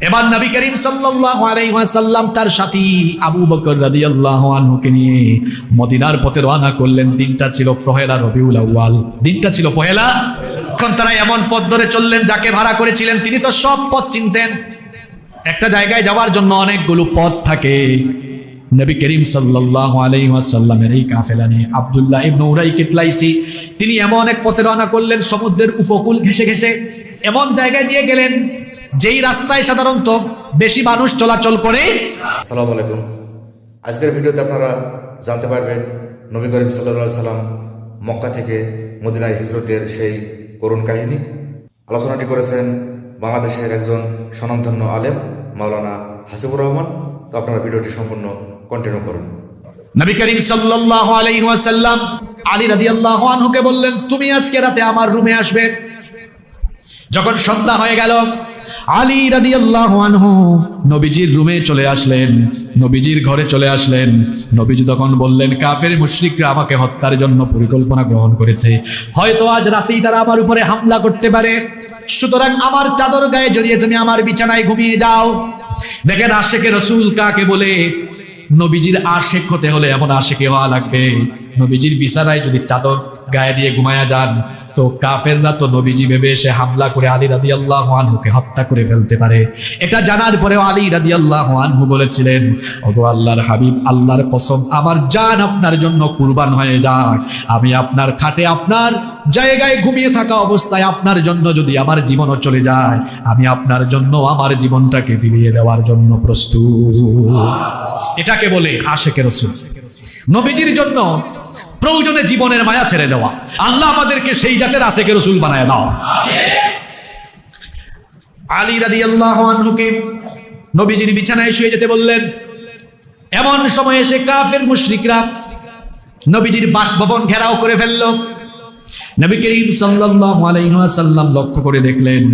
এবার নবী করিম সাল্লাল্লাহু আলাইহি ওয়াসাল্লাম তার সাথী আবু বকর রাদিয়াল্লাহু আনহুকে নিয়ে মদিনার পথে রওনা করলেন। দিনটা ছিল পহেলা রবিউল আউয়াল। দিনটা ছিল পহেলা। এখন তারা এমন পথ ধরে চললেন, যাকে ভাড়া করেছিলেন। তিনি তো সব পথ চিনতেন। একটা জায়গায় যাওয়ার জন্য অনেকগুলো পথ থাকে। নবী করিম সাল্লাল্লাহু আলাইহি ওয়াসাল্লামের এই কাফেলা নিয়ে আব্দুল্লাহ ইবনে উরাই কিতলাইসি। তিনি এমন এক পথে রওনা করলেন, সমুদ্রের উপকূল ঘেসে ঘেসে এমন জায়গায় দিয়ে গেলেন যেই রাস্তায় সাধারণত বেশি মানুষ চলাচল করে। আসসালামু আলাইকুম। আজকের ভিডিওতে আপনারা জানতে পারবেন নবী করিম সাল্লা সাল্লাম মক্কা থেকে মদিনায় হিজরতের সেই করুণ কাহিনী। আলোচনাটি করেছেন বাংলাদেশের একজন স্বনামধন্য আলেম মাওলানা হাসিবুর রহমান। তো আপনারা ভিডিওটি সম্পূর্ণ কন্টিনিউ করুন। নবী করিম সাল্লাল্লাহু আলাইহি ওয়াসাল্লাম আলী রাদিয়াল্লাহু আনহুকে বললেন তুমি আজকে রাতে আমার রুমে আসবে। যখন সন্ধ্যা হয়ে গেল আলী রাদিয়াল্লাহু আনহু নবীজির রুমে চলে আসলেন, নবীজির ঘরে চলে আসলেন। নবীজি তখন বললেন, কাফের মুশরিকরা আমাকে হত্যার জন্য পরিকল্পনা গ্রহণ করেছে। হয়তো আজ রাতেই তারা আমার উপরে হামলা করতে পারে। সুতরাং আমার চাদর গায়ে জড়িয়ে তুমি আমার বিছানায় ঘুমিয়ে যাও। দেখেন আশেকে রসুল কাকে বলে? নবীজির আশেক হতে হলে এমন আশেকে হওয়া লাগবে। নবীজির বিছানায় যদি চাদর গায়ে দিয়ে ঘুমায়া যান, তো কাফেররা তো নবীজি ভেবে এসে হামলা করে আলী রাদি আল্লাহ আনহুকে হত্যা করে ফেলতে পারে। এটা জানার পরেও আলী রাদি আল্লাহ বলেছিলেন আল্লাহর হাবিব, আল্লাহর কসম, আমার জান আপনার জন্য কুরবান হয়ে যাক। আমি আপনার খাটে আপনার জায়গায় ঘুমিয়ে থাকা অবস্থায় আপনার জন্য যদি আমার জীবনও চলে যায়, আমি আপনার জন্য আমার জীবনটাকে ফিরিয়ে দেওয়ার জন্য প্রস্তুত। এটাকে বলে আশেকের রসুল। নবীজির জন্য প্রয়োজনে জীবনের মায়া ছেড়ে দেওয়া। আল্লাহ আমাদেরকে সেই জাতের আশেকের রসুল বানায় দাও। আলী রাদি আল্লাহ নবীজির বিছানায় শুয়ে যেতে বললেন, এমন সময় এসে কাফের মুশরিকরা নবীজির বাসভবন ঘেরাও করে ফেলল। নবী করিম সাল্লাল্লাহু আলাইহি ওয়াসাল্লাম লক্ষ্য করে দেখলেন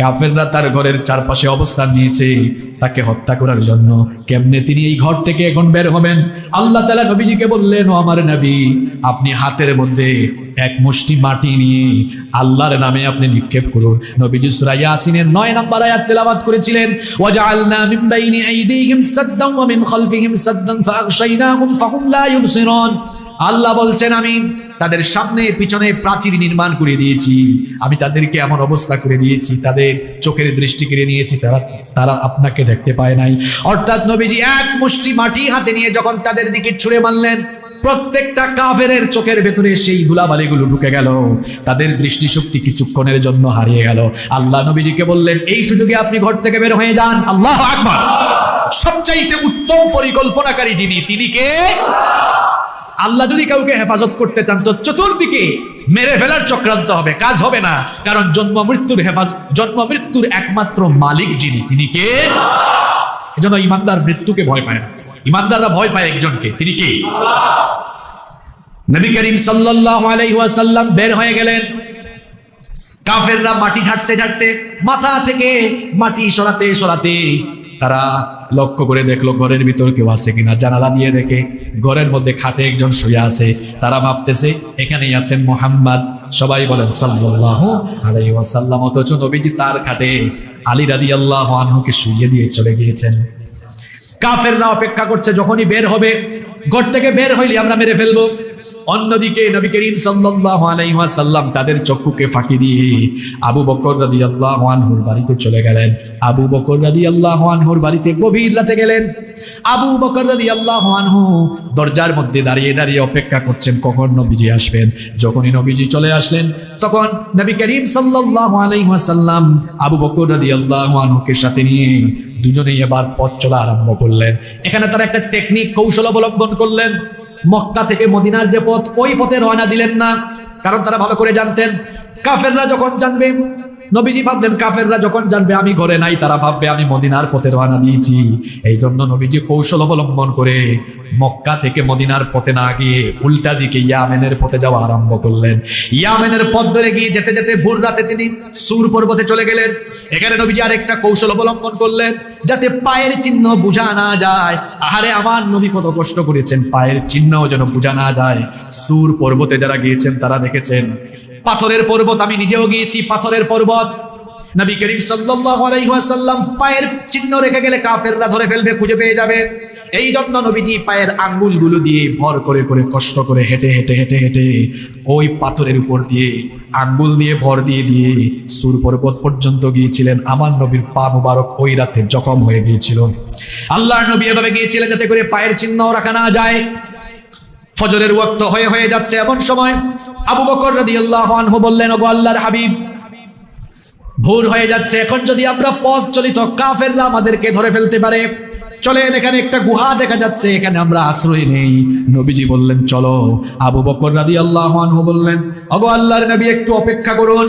কাফেররা তার ঘরের চারপাশে অবস্থান নিয়েছে। তাকে হত্যা করার জন্য কেমনে তিনি এই ঘর থেকে এখন বের হবেন? আল্লাহ তাআলা নবীজিকে বললেন, ও আমার নবী, আপনি হাতের মধ্যে এক মুষ্টি মাটি নিয়ে আল্লাহর নামে আপনি নিক্ষেপ করুন। নবীজি সূরা ইয়াসিনের 9 নম্বর আয়াত তেলাওয়াত করেছিলেন, ওয়াজআলনা মিন বাইনি আইদিহিম সাদ্দান ওয়া মিন খালফিহিম সাদ্দান ফাআগশাইনাহুম ফাহুম লা ইউবসিরুন। আল্লাহ বলছেন, আমি তাদের সামনে, পিছনে প্রাচীর নির্মাণ করে দিয়েছি। আমি তাদেরকে এমন অবস্থা করে দিয়েছি, তাদের চোখের দৃষ্টি কেড়ে নিয়েছি, তারা তারা আপনাকে দেখতে পায় নাই। অর্থাৎ নবীজি এক মুষ্টি মাটি হাতে নিয়ে যখন তাদের দিকে ছুঁড়ে মারলেন, প্রত্যেকটা কাফেরের চোখের ভেতরে সেই ধুলাবালিগুলো ঢুকে গেল। তাদের দৃষ্টিশক্তি কিছুক্ষণের জন্য হারিয়ে গেল। আল্লাহ নবীজিকে বললেন, এই সুযোগে আপনি ঘর থেকে বের হয়ে যান। আল্লাহ আকবার! সবচাইতে উত্তম পরিকল্পনাকারী যিনি, তিনি কে? আল্লাহ যদি কাউকে হেফাজত করতে চান, তো চতুর্দিকে মেরে ফেলার চক্রান্ত হবে, কাজ হবে না। কারণ জন্ম মৃত্যুর হেফাজত জন্ম মৃত্যুর একমাত্র মালিক যিনি, তিনি কে? এজন্য ইমানদার মৃত্যুকে ভয় পায় না। ইমানদাররা ভয় পায় একজনকে, তিনি কে? নবী করিম আলাইহি বের হয়ে গেলেন। কাফেররা মাটি ঝাড়তে ঝাড়তে মাথা থেকে মাটি সরাতে সরাতে তারা লক্ষ্য করে দেখল ঘরের ভিতর কেউ আছে কিনা। জানালা দিয়ে দেখে, ঘরের মধ্যে খাটে একজন শুয়ে আছে। তারা ভাবতেছে, এখানেই আছেন মোহাম্মদ। সবাই বলেন, সাল্লাল্লাহু আলাইহি ওয়াসাল্লাম। অথচ নবীজি তার খাটে আলী রাদিয়াল্লাহু আনহুকে শুইয়ে দিয়ে চলে গিয়েছেন। কাফেররা অপেক্ষা করছে, যখনই বের হবে, ঘর থেকে বের হইলে আমরা মেরে ফেলব। অন্যদিকে নবী করিম সাল্লাল্লাহু আলাইহি ওয়াসাল্লাম তাদের চক্ষুকে ফাঁকি দিয়ে আবু বকর রাদিয়াল্লাহু আনহুর বাড়িতে চলে গেলেন। আবু বকর রাদিয়াল্লাহু আনহুর বাড়িতে গভীর রাতে গেলেন। আবু বকর রাদিয়াল্লাহু আনহু দরজার মধ্যে দাঁড়িয়ে দাঁড়িয়ে অপেক্ষা করছেন, কখন নবীজি আসবেন? যখনই নবীজি চলে আসলেন, তখন নবী করিম সাল্লাল্লাহু আলাইহি ওয়াসাল্লাম আবু বকর রাদিয়াল্লাহু আনহুকে সাথে নিয়ে দুজনেই এবার পথ চলা আরম্ভ করলেন। এখানে তারা একটা টেকনিক, কৌশল অবলম্বন করলেন। মক্কা থেকে মদিনার যে পথ, ওই পথে রয়না দিলেন না। কারণ তারা ভালো করে জানতেন। কাফেররা যখন জানবে নবীজি ভাবলেন, কাফেররা যখন জানবে আমি ঘরে নাই, তারা ভাববে আমি মদিনার পথে রওনা দিয়েছি। এই জন্য নবীজি কৌশল অবলম্বন করে মক্কা থেকে মদিনার পথে না গিয়ে উল্টা দিকে ইয়ামেনের পথে যাওয়া আরম্ভ করলেন। ইয়ামেনের পথ ধরে গিয়ে যেতে যেতে ভোর রাতে তিনি সুর পর্বতে চলে গেলেন। এখানে নবীজি আরেকটা কৌশল অবলম্বন করলেন, যাতে পায়ের চিহ্ন বোঝা না যায়। আহারে, আমার নবী কত কষ্ট করেছেন, পায়ের চিহ্নও যেন বোঝা না যায়। সুর পর্বতে যারা গিয়েছেন, তারা দেখেছেন পাথরের পর্বত আমি নিজেও গিয়েছি, পাথরের পর্বত। নবী করিম ওয়াসাল্লাম পায়ের চিহ্ন রেখে গেলে কাফেররা ধরে ফেলবে, খুঁজে পেয়ে যাবে। এই জন্য নবীজি পায়ের আঙ্গুলগুলো দিয়ে ভর করে করে, কষ্ট করে হেঁটে হেঁটে হেঁটে হেঁটে ওই পাথরের উপর দিয়ে আঙ্গুল দিয়ে ভর দিয়ে দিয়ে সুর পর্বত পর্যন্ত গিয়েছিলেন। আমার নবীর পা মুবারক ওই রাতে জখম হয়ে গিয়েছিল। আল্লাহর নবী এভাবে গিয়েছিলেন যাতে করে পায়ের চিহ্ন রাখা না যায়। ফজরের ওয়াক্ত হয়ে হয়ে যাচ্ছে এমন সময় আবু বকর রাদিয়াল্লাহু আনহু বললেন, ওগো আল্লাহর হাবিব, ভোর হয়ে যাচ্ছে। এখন যদি আমরা পথ চলিত কাফেররা আমাদেরকে ধরে ফেলতে পারে, চলেন, এখানে একটা গুহা দেখা যাচ্ছে, এখানে আমরা আশ্রয় নেই। নবীজি বললেন, চলো। আবু বকর রাদি আল্লাহ আনহু বললেন অগো আল্লাহর নবী, একটু অপেক্ষা করুন।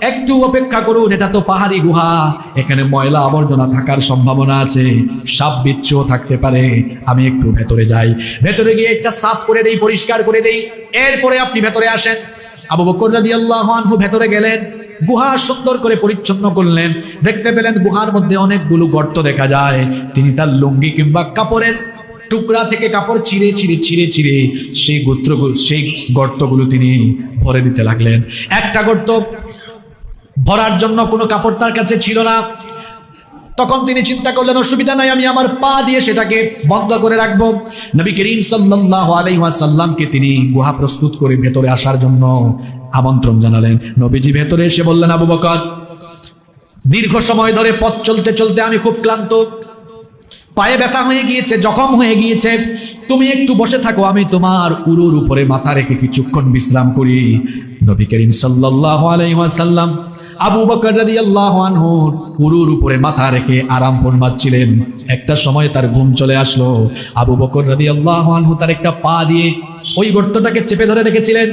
একটু অপেক্ষা করুন, এটা তো পাহাড়ি গুহা। এখানে ময়লা আবর্জনা থাকার সম্ভাবনা আছে। সাপ বিচ্ছুও থাকতে পারে। আমি একটু ভেতরে যাই। ভেতরে গিয়ে একটা সাফ করে দেই, পরিষ্কার করে দেই। এরপরে আপনি ভেতরে আসেন। আবু বকর রাদি আল্লাহ আনহু ভেতরে গেলেন। গুহা সুন্দর করে পরিচ্ছন্ন করলেন। দেখতে পেলেন গুহার মধ্যে অনেকগুলো গর্ত দেখা যায়। তিনি তার লুঙ্গি কিংবা কাপড়ের টুকরা থেকে কাপড় ছিঁড়ে ছিঁড়ে ছিঁড়ে ছিঁড়ে সেই গোত্রগুলো, সেই গর্তগুলো তিনি ভরে দিতে লাগলেন। একটা গর্ত ভরার জন্য কোনো কাপড় তার কাছে ছিল না। তখন তিনি চিন্তা করলেন, অসুবিধা নাই, আমি আমার পা দিয়ে সেটাকে বন্ধ করে রাখব। নবী করিম সাল্লাল্লাহু আলাইহি ওয়াসাল্লামকে তিনি গুহা প্রস্তুত করে ভেতরে আসার জন্য আমন্ত্রণ জানালেন। নবীজি ভেতরে এসে বললেন, আবু বকর, দীর্ঘ সময় ধরে পথ চলতে চলতে আমি খুব ক্লান্ত। পায়ে ব্যথা হয়ে গিয়েছে, জখম হয়ে গিয়েছে। তুমি একটু বসে থাকো, আমি তোমার উরুর উপরে মাথা রেখে কিছুক্ষণ বিশ্রাম করি। নবী করিম সাল্লাল্লাহু আলাইহি ওয়াসাল্লাম আবু বকর রাদিয়াল্লাহু আনহু উরুর উপরে মাথা রেখে আরাম ফরমাচ্ছিলেন একটা সময় তার ঘুম চলে আসলো। আবু বকর রাদিয়াল্লাহু আনহু তার একটা পা দিয়ে ওই গর্তটাকে চেপে ধরে রেখেছিলেন।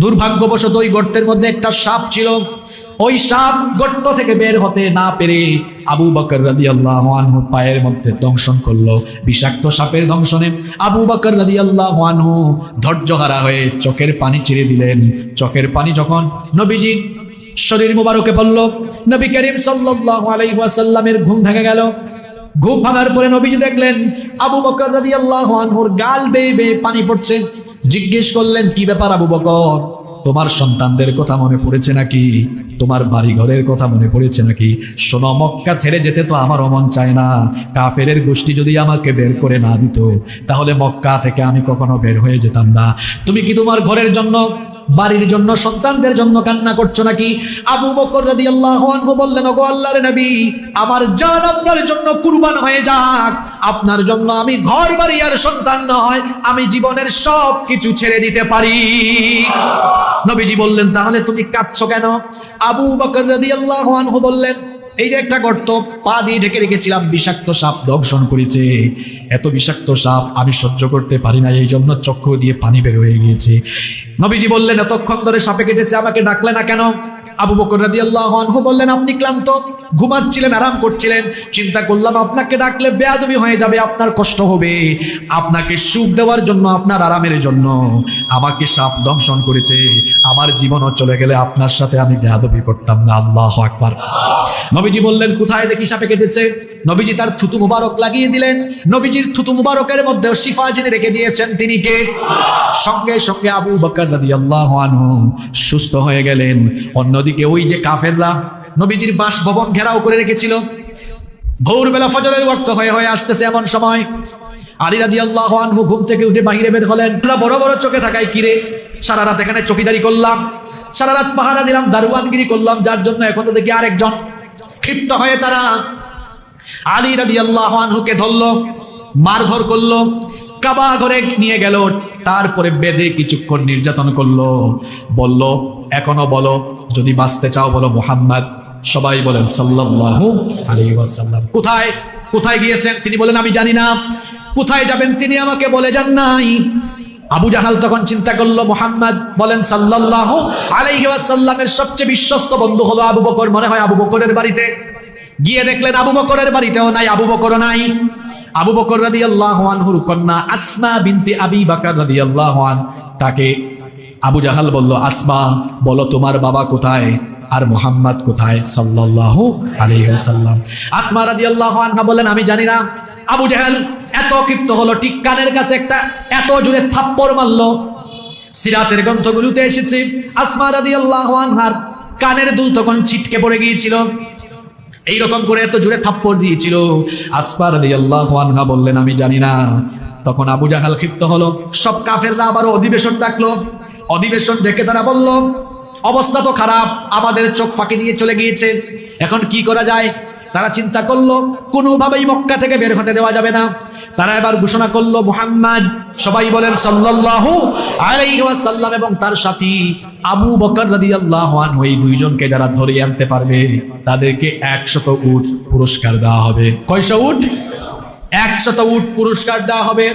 দুর্ভাগ্যবশত ওই গর্তের মধ্যে একটা সাপ ছিল। ওই সাপ গর্ত থেকে বের হতে না পেরে আবু বকর রাদি আল্লাহ পায়ের মধ্যে দংশন করল। বিষাক্ত সাপের দংশনে আবু বকর রাদি আল্লাহ আনহু ধৈর্যহারা হয়ে চোখের পানি ছেড়ে দিলেন। চোখের পানি যখন নবীজির শরীর মুবারকে পড়ল নবী করিম সাল্লাল্লাহু আলাইহি ওয়াসাল্লামের ঘুম ভেঙে গেল। ঘুম ভাঙার পরে নবীজি দেখলেন, আবু বকর রাদিয়াল্লাহু আনহুর গাল বেয়ে বেয়ে পানি পড়ছে। জিজ্ঞেস করলেন, কি ব্যাপার আবু বকর? তোমার সন্তানদের কথা মনে পড়েছে নাকি? তোমার বাড়ি ঘরের কথা মনে পড়েছে নাকি? শোনো, মক্কা ছেড়ে যেতে তো আমার মন চায় না। কাফেরের গোষ্ঠী যদি আমাকে বের করে না দিত, তাহলে মক্কা থেকে আমি কখনো বের হয়ে যেতাম না। তুমি কি তোমার ঘরের জন্য বাড়ির জন্য, সন্তানদের জন্য কান্না করছ নাকি? আবু বকর রাদি আল্লাহ বললেন, ওগো আল্লাহর নবী, আমার জান আপনার জন্য কুরবান হয়ে যাক। আপনার জন্য আমি ঘর বাড়ি আর সন্তান নয়, আমি জীবনের সব কিছু ছেড়ে দিতে পারি। নবীজি বললেন, তাহলে তুমি কাঁদছো কেন? আবু বকর রাদি আল্লাহ বললেন এই যে একটা গর্ত, পা দিয়ে ঢেকে রেখেছিলাম, বিষাক্ত সাপ দর্শন করেছে। এত বিষাক্ত সাপ আমি সহ্য করতে পারি না, এই জন্য চক্ষু দিয়ে পানি বের হয়ে গিয়েছে। নবীজি বললেন, এতক্ষণ ধরে সাপে কেটেছে, আমাকে ডাকলে না কেন? আবু বকর রাদিয়াল্লাহু আনহু বললেন, আপনি ক্লান্ত, ঘুমাচ্ছিলেন, আরাম করছিলেন। চিন্তা করলাম, আপনাকে ডাকলে বেয়াদবি হয়ে যাবে, আপনার কষ্ট হবে। আপনাকে সুখ দেওয়ার জন্য, আপনার আরামের জন্য। আমাকে সাপ দংশন করেছে। আমার জীবনও চলে গেলে আপনার সাথে আমি বেয়াদবি করতাম না। আল্লাহ আকবার। নবীজি বললেন, কোথায় দেখি সাপে কেটেছে? নবীজি তার থুতু মুবারক লাগিয়ে দিলেন। নবীজির থুতু মুবারকের মধ্যে শিফা যিনি রেখে দিয়েছেন, তিনি কে? সঙ্গে সঙ্গে আবু বকর রাদিয়াল্লাহু আনহু সুস্থ হয়ে গেলেন। অন্যদিকে ওই যে কাফেররা নবীজির বাসভবন ঘেরাও করে রেখেছিল। ভোরবেলা ফজরের ওয়াক্ত হয়ে হয়ে আসতেছে এমন সময়। আলী রাদিয়াল্লাহু আনহু ঘুম থেকে উঠে বাহিরে বের হলেন। বড় বড় চোখে থাকায় কিরে সারা রাত এখানে চকিদারি করলাম। সারা রাত পাহারা দিলাম, দারুয়ানগিরি করলাম, যার জন্য এখন তো দেখি আরেকজন ক্ষিপ্ত হয়ে তারা আলী রাদিয়াল্লাহু আনহুকে ধরলো, মারধর করল। কাবা ঘরে নিয়ে গেল। তারপরে বেঁধে কিছুক্ষণ নির্যাতন করল। বলল, এখনও বলো, যদি বাঁচতে চাও বলো মোহাম্মদ। সবাই বলেন, সাল্লাল্লাহু আলাইহি ওয়াসাল্লাম। কোথায়? কোথায় গিয়েছেন? তিনি বলেন, আমি জানি না। কোথায় যাবেন? তিনি আমাকে বলে যান নাই। আবু জাহাল তখন চিন্তা করল, মোহাম্মদ, বলেন, সাল্লাল্লাহু আলাইহি ওয়াসাল্লামের সবচেয়ে বিশ্বস্ত বন্ধু হলো আবু বকর। মনে হয় আবু বকরের বাড়িতে। গিয়ে দেখলেন, আবু বকরের বাড়িতেও নাই, আবু বকর নাই। আবু বকর রাদিয়াল্লাহু আনহুর কন্যা আসমা বিনতে আবি বকর রাদিয়াল্লাহু আন, তাকে আবু জাহাল বলল, আসমা, বলো তোমার বাবা কোথায় আর মোহাম্মদ কোথায়? সাল্লাল্লাহু আলাইহি ওয়াসাল্লাম। আসমা রাদিয়াল্লাহু আনহা বলেন আমি জানি না। আবু জাহাল এত ক্ষিপ্ত হলো, ঠিক কানের কাছে একটা এত জোরে থাপ্পড় মারলো। সিরাতের গ্রন্থগুলোতে এসেছে, আসমা রাদিয়াল্লাহু আনহার কানের দুল তখন ছিটকে পড়ে গিয়েছিল। এইরকম করে এত জোরে থাপ্পড় দিয়েছিল। আসফার আনহা বললেন, আমি জানি না। তখন আবু জাহাল ক্ষিপ্ত হলো। সব কাফেররা আবারও অধিবেশন ডাকলো। অধিবেশন ডেকে তারা বলল, অবস্থা তো খারাপ, আমাদের চোখ ফাঁকি দিয়ে চলে গিয়েছে। এখন কি করা যায়? তারা চিন্তা করল, কোনোভাবেই মক্কা থেকে বের হতে দেওয়া যাবে না। তারা এবার ঘোষণা করল, মুহাম্মদ। সবাই বলেন, সাল্লাল্লাহু আলাইহি ওয়াসাল্লাম এবং তার সাথী আবু বকর রাদিয়াল্লাহু আনহু, এই দুইজনকে যারা ধরে আনতে পারবে, তাদেরকে 100 উট পুরস্কার দেওয়া হবে। কয়শো উট? 100 উট পুরস্কার দেওয়া হবে।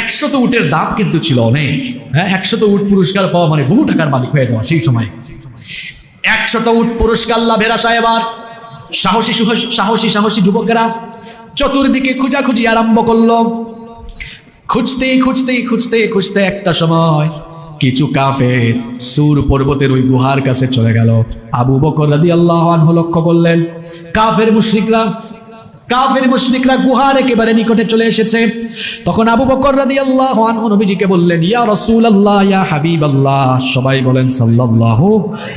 একশত উটের দাম কিন্তু ছিল অনেক হ্যাঁ? একশত উট পুরস্কার পাওয়া মানে বহু টাকার মালিক হয়ে যাওয়া সেই সময়। একশত উট পুরস্কার লাভের আশা এবার। সাহসী সাহসী সাহসী যুবকেরা চতুর্দিকে খুঁজাখুঁজি আরম্ভ করল। খুঁজতে খুঁজতে খুঁজতে খুঁজতে একটা সময় কিছু কাফের সুর পর্বতের ওই গুহার কাছে চলে গেল। আবু বকর রাদি আল্লাহ লক্ষ্য করলেন, কাফের মুশরিকরা কাফের মুশরিকরা গুহার একেবারে নিকটে চলে এসেছে। তখন আবু বকর রাদি আল্লাহ নবীজিকে বললেন, ইয়া রসুল আল্লাহ ইয়া হাবিব আল্লাহ সবাই বলেন, সাল্লাল্লাহু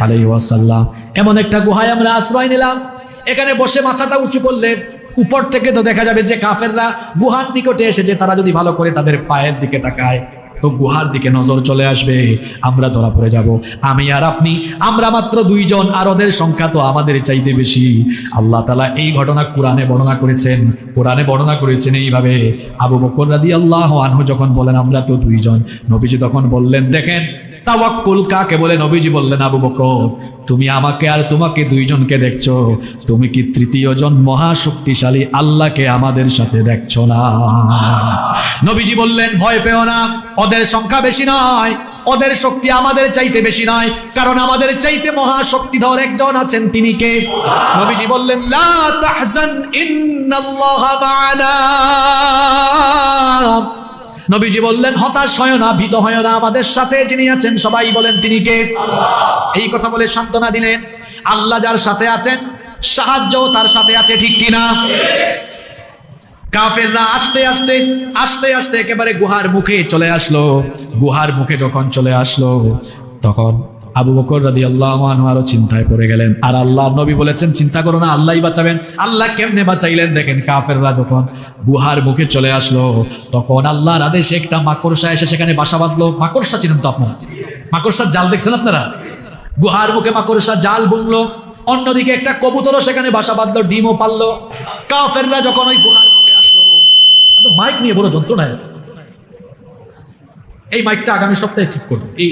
আলাইহি ওয়াসাল্লাম। এমন একটা গুহায় আমরা আশ্রয় নিলাম। এখানে বসে মাথাটা উঁচু করলে উপর থেকে তো দেখা যাবে যে কাফেররা গুহার নিকটে এসেছে তারা যদি ভালো করে তাদের পায়ের দিকে তাকায়, তো গুহার দিকে নজর চলে আসবে। আমরা ধরা পড়ে যাব। আমি আর আপনি, আমরা মাত্র দুইজন, আর ওদের সংখ্যা তো আমাদের চাইতে বেশি। আল্লাহ তালা এই ঘটনা কোরআনে বর্ণনা করেছেন। কোরআনে বর্ণনা করেছেন এইভাবে। আবু বকর রাদি আল্লাহ আনহু যখন বলেন, আমরা তো দুইজন। নবীজি তখন বললেন, দেখেন তাওয়াক্কুল কাকে বলে নবীজি বললেন, আবু বকর, তুমি আমাকে আর তোমাকে দুইজনকে দেখছ। তুমি কি মহাশক্তিশালী আল্লাহকে আমাদের সাথে দেখছ না? নবীজি বললেন, ভয় পেও না, ওদের সংখ্যা বেশি নয়। ওদের শক্তি আমাদের চাইতে বেশি নয়, কারণ আমাদের চাইতে মহাশক্তিধর একজন আছেন তিনি কে? নবীজি বললেন, লা তাহজান, ইন্নাল্লাহা মা'ানা। নবীজি বললেন হতাশ হয় না ভীত হয় না আমাদের সাথে যিনি আছেন সবাই বলেন তিনি কে? এই কথা বলে সান্ত্বনা দিলেন। আল্লাহ যার সাথে আছেন সাহায্য তার সাথে আছে ঠিক কিনা? কাফেররা আস্তে আস্তে আস্তে আস্তে একেবারে গুহার মুখে চলে আসলো। গুহার মুখে যখন চলে আসলো তখন আবু বকর রাদি আল্লাহ আরও চিন্তায় পড়ে গেলেন। আর আল্লাহ নবী বলেছেন, চিন্তা করো না, আল্লাহই বাঁচাবেন। আল্লাহ কেমনে বাঁচাইলেন দেখেন কাফেররা যখন গুহার মুখে চলে আসলো, তখন আল্লাহর আদেশে একটা মাকড়সা এসে সেখানে বাসা বাঁধলো। মাকড়সা চিনেন তো আপনারা? মাকড়সার জাল দেখছেন আপনারা? গুহার মুখে মাকড়সা জাল বুনলো। অন্যদিকে একটা কবুতরও সেখানে বাসা বাঁধলো, ডিমও পারল কাফেররা যখন ওই গুহার মুখে আসলো মাইক নিয়ে বড় যন্ত্রণা আছে। এই মাইকটা আগামী সপ্তাহে ঠিক করব। এই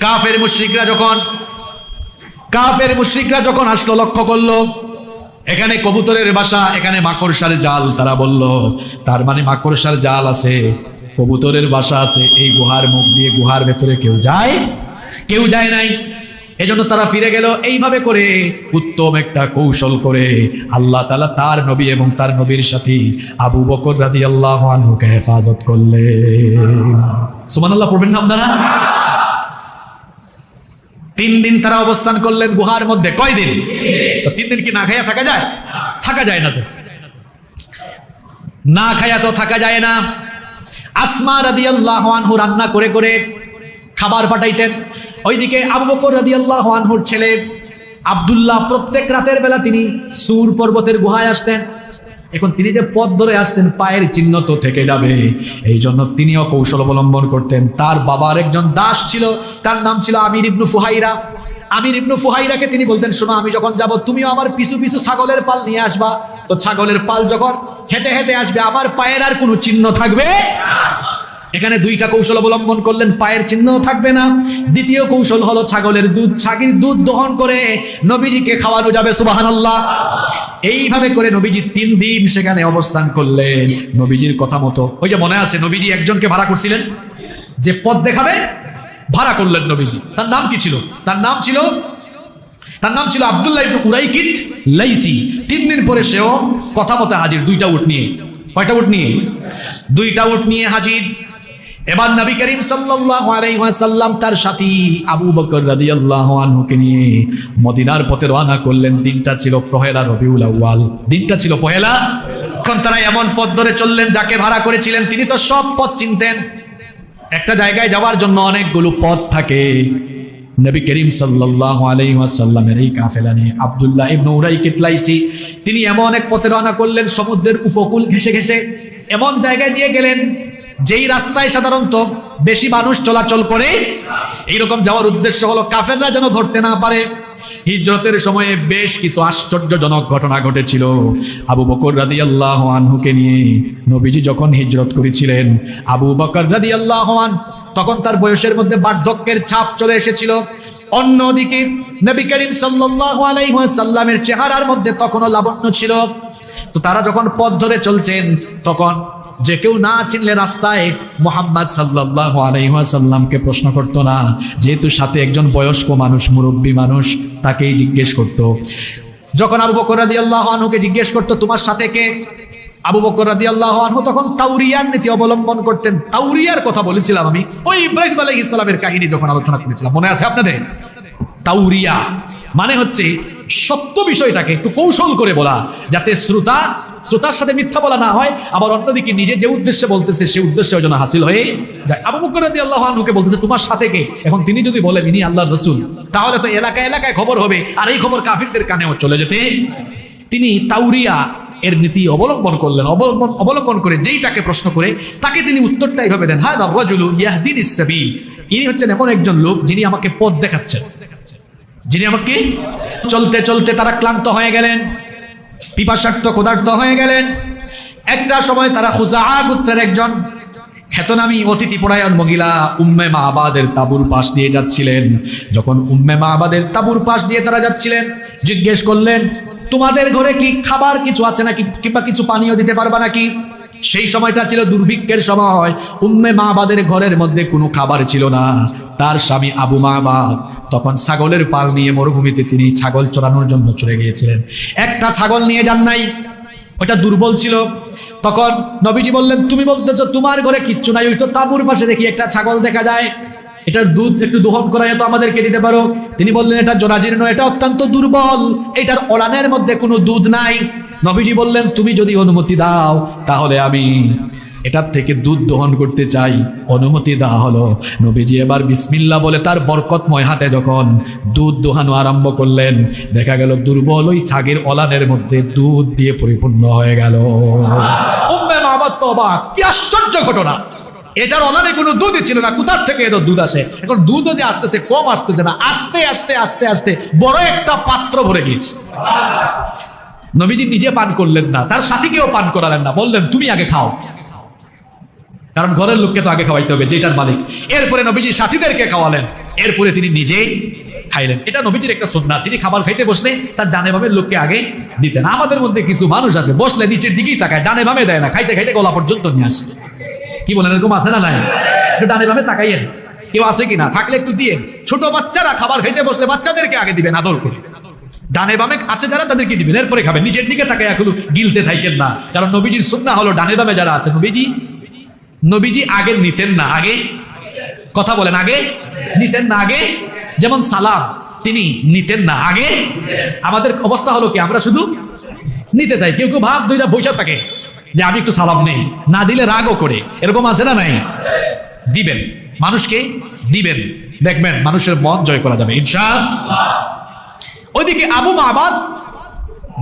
কাফের মুশ্রিকরা যখন, কাফের মুশ্রিকরা যখন আসলো, লক্ষ্য করল, এখানে কবুতরের বাসা, এখানে মাকড়সার জাল, তারা বলল, তার মানে মাকড়সার জাল আছে, কবুতরের বাসা আছে, এই গুহার মুখ দিয়ে, গুহার ভেতরে কেউ যায়? কেউ যায় নাই। এজন্য তারা ফিরে গেল, এইভাবে করে উত্তম একটা কৌশল করে আল্লাহ তালা তার নবী এবং তার নবীর সাথী আবু বকর রাদি আল্লাহ হেফাজত করলেন। সুমান আল্লাহ পড়বেন না আপনারা? তিন দিন তারা অবস্থান করলেন গুহার মধ্যে। কয় দিন? তো তিন দিন কি না খাইয়া থাকা যায়? থাকা যায় না তো। না খাইয়া তো থাকা যায় না। আসমা রাদি আল্লাহ আনহু রান্না করে করে খাবার পাঠাইতেন। ওইদিকে আবু বকর রাদি আল্লাহ আনহুর ছেলে আবদুল্লাহ প্রত্যেক রাতের বেলা তিনি সুর পর্বতের গুহায় আসতেন। এখন তিনি যে পথ ধরে আসতেন, পায়ের চিহ্ন তো থেকে যাবে। এই জন্য তিনিও কৌশল অবলম্বন করতেন। তার বাবার একজন দাস ছিল, তার নাম ছিল আমির ইবনু ফুহাইরা। আমির ইবনু ফুহাইরাকে তিনি বলতেন, শোনো, আমি যখন যাব, তুমিও আমার পিছু পিছু ছাগলের পাল নিয়ে আসবা। তো ছাগলের পাল যখন হেঁটে হেঁটে আসবে, আমার পায়ের আর কোনো চিহ্ন থাকবে এখানে দুইটা কৌশল অবলম্বন করলেন, পায়ের চিহ্নও থাকবে না। দ্বিতীয় কৌশল হলো ছাগলের দুধ, ছাগির দুধ দহন করে নবীজিকে খাওয়ানো যাবে সুবাহান আল্লাহ এইভাবে করে নবীজি তিন দিন সেখানে অবস্থান করলেন। নবীজির কথা মতো, ওই যে মনে আছে, নবীজি একজনকে ভাড়া করছিলেন, যে পথ দেখাবে, ভাড়া করলেন নবীজি। তার নাম কি ছিল? তার নাম ছিল, তার নাম ছিল আব্দুল্লাহ ইবনে উরাইকিত লাইসি। তিন দিন পরে সেও কথা মতো হাজির, দুইটা উট নিয়ে। কয়টা উট নিয়ে? দুইটা উট নিয়ে হাজির এবার নবী করিম আলাইহি তার সাথী আবু বকর রাদিয়াল্লাহু আনহুকে নিয়ে মদিনার পথে রওনা করলেন। দিনটা ছিল পহেলা রবিউল আউয়াল। দিনটা ছিল পহেলা। এখন তারা এমন পথ ধরে চললেন, যাকে ভাড়া করেছিলেন। তিনি তো সব পথ চিনতেন। একটা জায়গায় যাওয়ার জন্য অনেকগুলো পথ থাকে। নবী করিম ওয়াসাল্লামের এই কাফেলা নিয়ে আব্দুল্লাহ ইবনে উরাই কিতলাইসি। তিনি এমন এক পথে রওনা করলেন, সমুদ্রের উপকূল ঘেসে ঘেসে এমন জায়গায় দিয়ে গেলেন যেই রাস্তায় সাধারণত বেশি মানুষ চলাচল করে, এইরকম যাওয়ার উদ্দেশ্য হলো কাফেররা যেন ধরতে না পারে। হিজরতের সময়ে বেশ কিছু আশ্চর্যজনক ঘটনা ঘটেছিল। আবু বকর রাদি আল্লাহ আনহুকে নিয়ে নবীজি যখন হিজরত করেছিলেন, আবু বকর রাদি আল্লাহ তখন তার বয়সের মধ্যে বার্ধক্যের ছাপ চলে এসেছিল। অন্যদিকে নবী করিম সাল্লাল্লাহু আলাইহি ওয়াসাল্লামের চেহারার মধ্যে তখনও লাবণ্য ছিল। তো তারা যখন পথ ধরে চলছেন, তখন যে কেউ না চিনলে রাস্তায় মোহাম্মদ সাল্লাহ আলাইসাল্লামকে প্রশ্ন করতো না, যেহেতু সাথে একজন বয়স্ক মানুষ, মুরব্বী মানুষ, তাকেই জিজ্ঞেস করতো। যখন আবু বকর রাদি জিজ্ঞেস করতো, তোমার সাথে কে? আবু বকর রাদি আল্লাহ তখন তাউরিয়ার নীতি অবলম্বন করতেন। তাউরিয়ার কথা বলেছিলাম আমি। ওই ইব্রাহিম আলাইহ ইসলামের কাহিনী যখন আলোচনা করেছিলাম, মনে আছে আপনাদের? তাউরিয়া মানে হচ্ছে সত্য বিষয়টাকে একটু কৌশল করে বলা, যাতে শ্রোতা শ্রোতার সাথে মিথ্যা বলা না হয়, আবার অন্যদিকে নিজে যে উদ্দেশ্যে বলতেছে, সে উদ্দেশ্য যেন হাসিল হয়ে যায়। আবু বকর রাদি আল্লাহ আনহুকে বলতেছে, তোমার সাথে কে? এখন তিনি যদি বলেন, ইনি আল্লাহ রসুল তাহলে তো এলাকায় এলাকায় খবর হবে, আর এই খবর কাফিরদের কানেও চলে যেতে। তিনি তাউরিয়া এর নীতি অবলম্বন করলেন, অবলম্বন অবলম্বন করে যেই তাকে প্রশ্ন করে, তাকে তিনি উত্তরটা এইভাবে দেন হ্যাঁ রাজুলু ইয়াহদিন ইসাবিল ইনি হচ্ছেন এমন একজন লোক যিনি আমাকে পথ দেখাচ্ছেন। যিনি আমাকে চলতে চলতে তারা ক্লান্ত হয়ে গেলেন। পিপাসার্থ ক্ষুধার্ত হয়ে গেলেন। একটা সময় তারা খুজা গোত্রের একজন খ্যাতনামী অতিথি পরায়ণ মহিলা উম্মে মাহবাদের তাবুর পাশ দিয়ে যাচ্ছিলেন। যখন উম্মে মাহবাদের তাবুর পাশ দিয়ে তারা যাচ্ছিলেন, জিজ্ঞেস করলেন, তোমাদের ঘরে কি খাবার কিছু আছে নাকি? কিংবা কিছু পানীয় দিতে পারবা নাকি? সেই সময়টা ছিল দুর্ভিক্ষের সময়। উম্মে মাহবাদের ঘরের মধ্যে কোনো খাবার ছিল না। তার স্বামী আবু মাহবাদ তখন ছাগলের পাল নিয়ে মরুভূমিতে তিনি ছাগল চড়ানোর জন্য চলে গিয়েছিলেন। একটা ছাগল নিয়ে যান নাই। ওটা দুর্বল ছিল। তখন নবীজি বললেন, তুমি বলতেছো তোমার ঘরে কিচ্ছু নাই, ওই তো তাঁবুর পাশে দেখি একটা ছাগল দেখা যায়। এটার দুধ একটু দোহন করাই তো আমাদেরকে দিতে পারো। তিনি বললেন, এটা জরাজীর্ণ, এটা অত্যন্ত দুর্বল। এটার ওলানের মধ্যে কোনো দুধ নাই। নবীজি বললেন, তুমি যদি অনুমতি দাও, তাহলে আমি এটার থেকে দুধ দহন করতে চাই। অনুমতি দেওয়া হলো। নবীজি এবার বিসমিল্লা বলে তার বরকতময় হাতে যখন দুধ দোহানো আরম্ভ করলেন, দেখা গেল দুর্বল ওই ছাগের অলানের মধ্যে দুধ দিয়ে পরিপূর্ণ হয়ে গেল। তো অবাক কি আশ্চর্য ঘটনা। এটার অলানে কোনো দুধই ছিল না, কোথার থেকে এত দুধ আসে? এখন দুধও যে আসতেছে, কম আসতেছে না, আস্তে আস্তে আস্তে আস্তে বড় একটা পাত্র ভরে গিয়েছে। নবীজি নিজে পান করলেন না, তার সাথীকেও পান করালেন না, বললেন, তুমি আগে খাও। কারণ ঘরের লোককে তো আগে খাওয়াইতে হবে যেটার মালিক। এরপরে নবীজি সাথীদেরকে খাওয়ালেন। এরপরে তিনি নিজে খাইলেন। এটা নবীজির একটা সন্না তিনি খাবার খাইতে বসলে তার ডানে বামের লোককে আগে দিতেন। আমাদের মধ্যে কিছু মানুষ আছে, বসলে নিচের দিকেই তাকায়, ডানে বামে দেয় না, খাইতে খাইতে গলা পর্যন্ত নিয়ে আসে। কি বলেন, এরকম আছে না নাই? একটু ডানে বামে তাকাইয়েন। কেউ আছে কিনা? থাকলে একটু দিয়ে ছোট বাচ্চারা খাবার খাইতে বসলে বাচ্চাদেরকে আগে দিবেন, আদর করে। ডানে বামে আছে যারা, তাদেরকে দিবেন। এরপরে খাবেন। নিচের দিকে তাকাই এখন গিলতে থাকেন না। কারণ নবীজির সুন্না হলো, ডানে বামে যারা আছে, নবীজি নবীজি আগে নিতেন না, আগে? কথা বলেন, আগে? নিতেন না, আগে? যেমন সালাম, তিনি নিতেন না, আগে? আমাদের অবস্থা হলো কি, আমরা শুধু নিতে চাই কেউ কেউ ভাব দুইটা বৈশা থাকে যে আমি একটু সালাম নেই। না দিলে রাগও করে। এরকম আছে না নাই? দিবেন। মানুষকে দিবেন। দেখবেন মানুষের মন জয় করা যাবে ইনশা ওইদিকে আবু মাহবাদ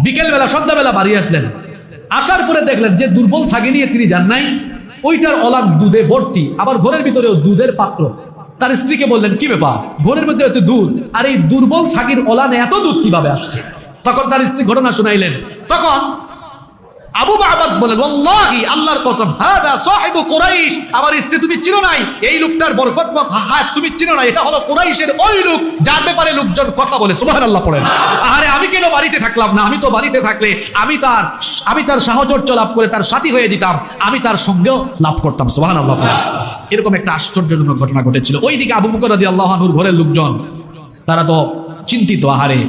বিকেলবেলা, সন্ধ্যাবেলা বাড়ি আসলেন। আসার পরে দেখলেন যে দুর্বল ছাগি নিয়ে তিনি যান নাই। ওইটার অলাক দুধে ভর্তি, আবার ঘরের ভিতরেও দুধের পাত্র। তার স্ত্রীকে বললেন, কি ব্যাপার? ঘরের মধ্যে এত দুধ, আর এই দুর্বল ছাগির অলানে এত দুধ কীভাবে আসছে? তখন তার স্ত্রী ঘটনা শুনাইলেন। তখন আবু মাহবাদ বলেন, ওয়াল্লাহি, আল্লাহর কসম, হাদা সাহিবু কুরাইশ। আমার স্ত্রী তুমি চিনো নাই, এই লোকটার বরকতমত হাত তুমি চিনো নাই, এটা হলো কুরাইশের ওই লোক যার ব্যাপারে লোকজন কথা বলে, সুবহানাল্লাহ পড়েন। আরে আমি কেন বাড়িতে থাকলাম না? আমি তো বাড়িতে থাকলে আমি তার আমি তার সাহচর্য লাভ করে তার সাথী হয়ে যেতাম, আমি তার সঙ্গেও লাভ করতাম, সুবহানাল্লাহ পড়েন। এরকম একটা আশ্চর্যজনক ঘটনা ঘটেছিল। ওইদিকে আবু বকর রাদিয়াল্লাহু আনহুর ঘরের লোকজন, তারা তো চিন্তিত, আহারে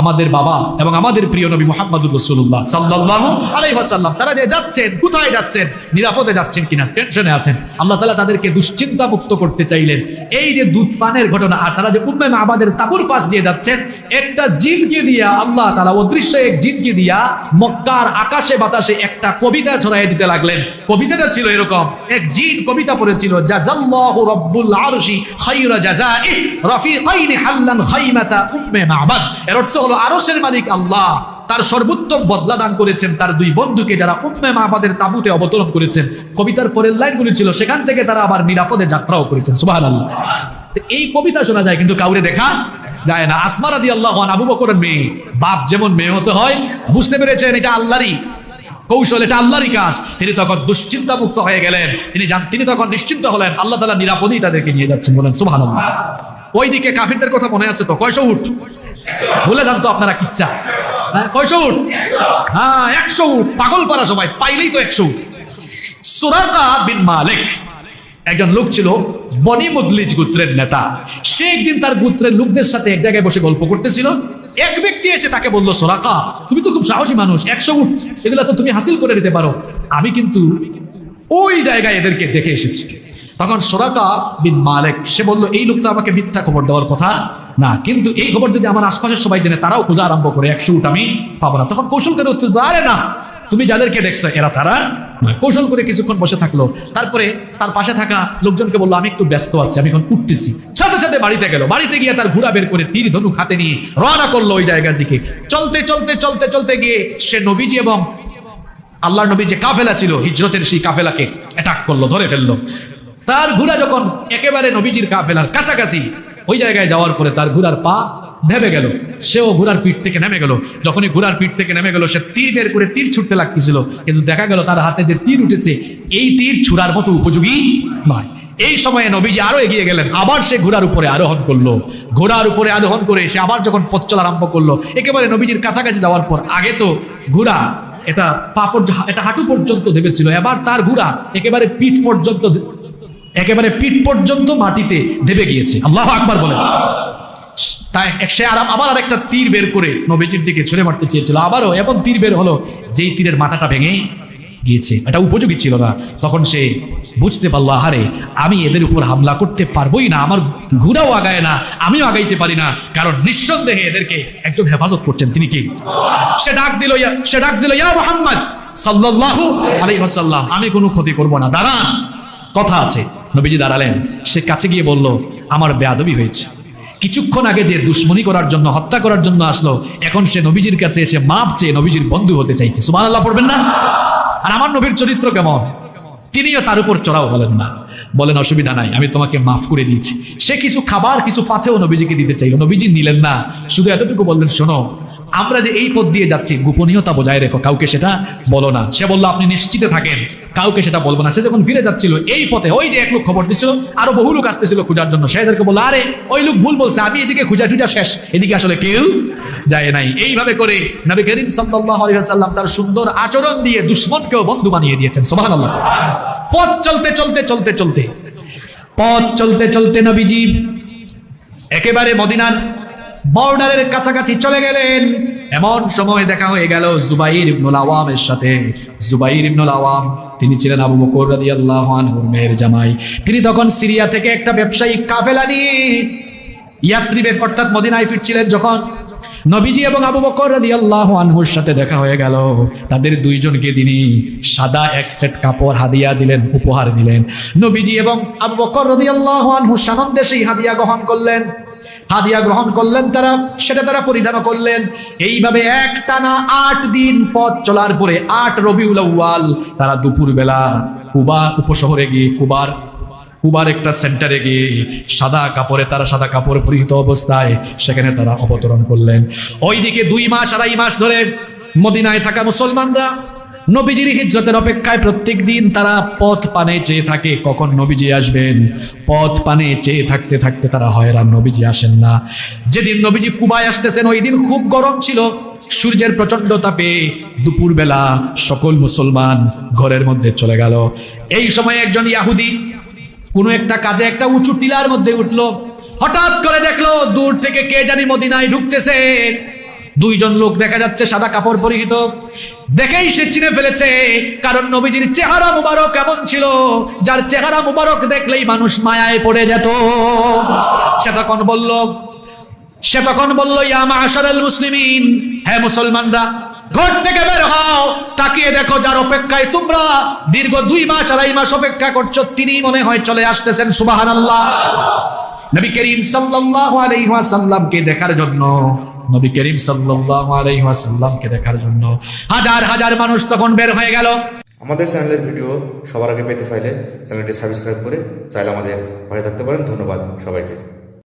আমাদের বাবা এবং আমাদের প্রিয় নবী মোহাম্মদুর রসুল্লাহ সাল্লাহ আলাইহাসাল্লাম তারা যে যাচ্ছেন, কোথায় যাচ্ছেন, নিরাপদে যাচ্ছেন কিনা টেনশনে আছেন। আল্লাহ তালা তাদেরকে দুশ্চিন্তা মুক্ত করতে চাইলেন। এই যে দুধ পানের ঘটনা আর তারা যে উম্মে মাহবাদের তাবুর পাশ দিয়ে যাচ্ছেন, একটা জিনকে দিয়া আল্লাহ তালা অদৃশ্য এক জিনকে দিয়া মক্কার আকাশে বাতাসে একটা কবিতা ছড়াই দিতে লাগলেন। কবিতাটা ছিল এরকম, এক জিন কবিতা পড়েছিল জাজাল্লাহু রব্বুল আরশি খায়রা জাযাই রাফিকাইন হাল্লান খাইমাতা উম্মে মাহবাদ। এর অর্থ হলো আরশের মালিক আল্লাহ। তার সর্বোত্তম বদলা দান করেছেন তার দুই বন্ধুকে যারা উম্মে মাহবাদের তাবুতে অবতরণ করেছেন। কবিতার পরের লাইনগুলি ছিল, সেখান থেকে তারা আবার নিরাপদে যাত্রাও করেছেন। সুবহানাল্লাহ। তো এই কবিতা শোনা যায়, কিন্তু কাউরে দেখা যায় না। আসমা রাদি আল্লাহ আবু বকরের মেয়ে। বাপ যেমন মেয়ে হতে হয়, বুঝতে পেরেছেন এটা আল্লাহরই কৌশল, এটা আল্লাহরই কাজ। তিনি তখন দুশ্চিন্তা মুক্ত হয়ে গেলেন। তিনি তিনি তখন নিশ্চিন্ত হলেন। আল্লাহ তালা নিরাপদেই তাদেরকে নিয়ে যাচ্ছেন বলেন সুবাহ ওইদিকে কাফিরদের কথা মনে আছে তো? কয়শো উঠ বলে যান তো আপনারা কিচ্ছা হ্যাঁ কয়শো উঠ হ্যাঁ একশো উঠ পাগল পারা সবাই, পাইলেই তো একশো উঠ সুরাকা বিন মালিক একজন লোক ছিল বনি মুদলিজ গোত্রের নেতা। সে একদিন তার গুত্রের লোকদের সাথে এক জায়গায় বসে গল্প করতেছিল। এক ব্যক্তি এসে তাকে বলল, সোরাকা, তুমি তো খুব সাহসী মানুষ, একশো উঠ এগুলা তো তুমি হাসিল করে নিতে পারো। আমি কিন্তু ওই জায়গায় এদেরকে দেখে এসেছি। তখন সোরাকা বিন মালিক, সে বলল, এই লোকটা আমাকে মিথ্যা খবর দেওয়ার কথা? না, কিন্তু এই খবর যদি আমার আশপাশের সবাই জেনে, তারাও খোঁজা আরম্ভ করে, একশো উঠ আমি পাবো না। তখন কৌশল করে উত্তর আরে না, তুমি যাদেরকে দেখছ, এরা তারা কৌশল করে কিছুক্ষণ বসে থাকল। তারপরে তার পাশে থাকা লোকজনকে বলল, আমি একটু ব্যস্ত আছি, আমি এখন উঠতেছি। সাথে সাথে বাড়িতে গেল। বাড়িতে গিয়ে তার ঘোড়া বের করে তীর ধনুক হাতে নিয়ে রওনা করল ওই জায়গার দিকে। চলতে চলতে চলতে চলতে গিয়ে সে নবীজি এবং আল্লাহর নবী যে কাফেলা ছিল, হিজরতের সেই কাফেলাকে অ্যাটাক করল, ধরে ফেলল। তার ঘোড়া যখন একেবারে নবীজির কাফেলার কাছাকাছি ওই জায়গায় যাওয়ার পরে তার ঘোড়ার পা নেমে গেল। সেও ঘোড়ার পিঠ থেকে নেমে গেল। যখনই ঘোড়ার পিঠ থেকে নেমে গেল, সে তীর বের করে তীর ছুটতে লাগতেছিল। কিন্তু দেখা গেল তার হাতে যে তীর উঠেছে, এই তীর ছুড়ার মতো উপযোগী নয়। এই সময়ে নবীজি আরও এগিয়ে গেলেন। আবার সে ঘোড়ার উপরে আরোহণ করল। ঘোড়ার উপরে আরোহণ করে সে আবার যখন পথ চলা আরম্ভ করল, একেবারে নবীজির কাছাকাছি যাওয়ার পর আগে তো ঘোড়া এটা পাপড় এটা হাঁটু পর্যন্ত দেবেছিল এবার তার ঘোড়া একেবারে পিঠ পর্যন্ত একেবারে পিঠ পর্যন্ত মাটিতে দেবে গিয়েছে। আল্লাহ আকবার বলে। তাই সে আর আবার আরেকটা তীর বের করে নবীজির দিকে ছুঁড়ে মারতে চেয়েছিল। আবারও এমন তীর বের হলো, যেই তীরের মাথাটা ভেঙে গিয়েছে। এটা উপযোগী ছিল না। তখন সে বুঝতে পারল, আহারে, আমি এদের উপর হামলা করতে পারবোই না। আমার ঘুরাও আগায় না, আমিও আগাইতে পারি না। কারণ নিঃসন্দেহে এদেরকে একজন হেফাজত করছেন। তিনি কি? সে ডাক দিল সে ডাক দিল, ইয়া মোহাম্মদ সাল্লাল্লাহু আলাইহি ওয়াসাল্লাম, আমি কোনো ক্ষতি করব না। দাঁড়ান, কথা আছে। নবীজি দাঁড়ালেন। সে কাছে গিয়ে বলল, আমার বেয়াদবি হয়েছে। কিছুক্ষণ আগে যে দুশ্মনী করার জন্য, হত্যা করার জন্য আসলো, এখন সে নবীজির কাছে এসে মাফ চেয়ে নবীজির বন্ধু হতে চাইছে। সুমান আল্লাহ পড়বেন না? আর আমার নবীর চরিত্র কেমন? তিনিও তার উপর চড়াও হলেন না। বলেন, অসুবিধা নাই, আমি তোমাকে মাফ করে দিয়েছি। সে কিছু খাবার, কিছু পাথেও নবীজিকে দিতে চাইল। নবীজি নিলেন না। শুধু এতটুকু বললেন, শোনো, আমরা যে এই পথ দিয়ে যাচ্ছি, গোপনীয়তা বজায় রেখো। কাউকে সেটা বলো না। সে বলল, আপনি নিশ্চিতে থাকেন। কাউকে সেটা বলব না। সে যখন ফিরে যাচ্ছিল, এই পথে ওই যে এক লোক খবর দিচ্ছিল, আরও বহু লোক আসতেছিল খোঁজার জন্য। সে এদেরকে বলল, আরে, ওই লোক ভুল বলছে, আমি এদিকে খুঁজা টুজা শেষ। এদিকে আসলে কেউ যায় নাই। এইভাবে করে নবী করিম ওয়াসাল্লাম তার সুন্দর আচরণ দিয়ে দুশ্মনকেও বন্ধু বানিয়ে দিয়েছেন। সুবহানাল্লাহ। পথ চলতে চলতে চলতে চলতে, পথ চলতে চলতে নবীজি একেবারে মদিনার বর্ডারের কাছাকাছি চলে গেলেন। এমন সময় দেখা হয়ে গেল জুবাইর ইবনুল আওয়ামের সাথে। জুবাইর ইবনুল আওয়াম, তিনি ছিলেন আবু বকর রাদিয়াল্লাহু আনহুর মেয়ের জামাই। তিনি তখন সিরিয়া থেকে একটা ব্যবসায়িক কাফেলা নিয়ে ইয়াসরিবে অর্থাৎ মদিনায় ফিরছিলেন যখন নবীজি এবং আবু বকর রাদিয়াল্লাহু আনহুর সাথে দেখা হয়ে গেল। তাদের দুইজনকে তিনি সাদা এক সেট কাপড় হাদিয়া দিলেন, উপহার দিলেন। নবীজি এবং আবু বকর রাদিয়াল্লাহু আনহু সানন্দে সেই হাদিয়া গ্রহণ করলেন। হাদিয়া গ্রহণ করলেন তারা, সেটা তারা পরিধান করলেন। এইভাবে একটানা আট দিন পথ চলার পরে আট রবিউল তারা দুপুরবেলা কুবা উপশহরে গিয়ে কুবার কুবার একটা সেন্টারে গিয়ে সাদা কাপড়ে, তারা সাদা কাপড় পরিহিত অবস্থায় সেখানে তারা অবতরণ করলেন। ওইদিকে দুই মাস, আড়াই মাস ধরে মদিনায় থাকা মুসলমানরা নবীজির হিজরতের অপেক্ষায় প্রত্যেক দিন তারা পথ পানে চেয়ে থাকে, কখন নবীজি আসবেন? পথ পানে চেয়ে থাকতে থাকতে তারা হয়রান, নবীজি আসেন না। যেদিন নবীজি কুবায় আসতেছেন ওই দিন খুব গরম ছিল। সূর্যের প্রচণ্ড তাপে দুপুরবেলা সকল মুসলমান ঘরের মধ্যে চলে গেল। এই সময় একজন ইয়াহুদি কোনো একটা কাজে একটা উঁচু টিলার মধ্যে উঠল। হঠাৎ করে দেখল দূর থেকে কে জানি মদিনায় ঢুকতেছে। দুইজন লোক দেখা যাচ্ছে সাদা কাপড় পরিহিত। দেখেই সে চিনে ফেলেছে, কারণ নবীজির চেহারা মুবারক এমন ছিল, যার চেহারা মুবারক দেখলেই মানুষ মায়ায় পড়ে যেত। সে তখন বলল, সে তখন বলল, ইয়া মাশারাল মুসলিমিন হ্যাঁ মুসলমানরা ঘর থেকে বের হও। তাকিয়ে দেখো যার অপেক্ষায় তোমরা। দীর্ঘ দুই মাস আড়াই মাস অপেক্ষা করছ তিনি মনে হয় চলে আসতেছেন, সুবহানাল্লাহ। নবী করিম সাল্লাল্লাহু আলাইহি ওয়াসাল্লামকে দেখার জন্য, নবী করিম সাল্লাল্লাহু আলাইহি ওয়াসাল্লামকে দেখার জন্য হাজার হাজার মানুষ তখন বের হয়ে গেল। আমাদের চ্যানেলের ভিডিও সবার আগে পেতে চাইলে চ্যানেলটি সাবস্ক্রাইব করে চাইলে আমাদের পাশে থাকতে পারেন। ধন্যবাদ সবাইকে।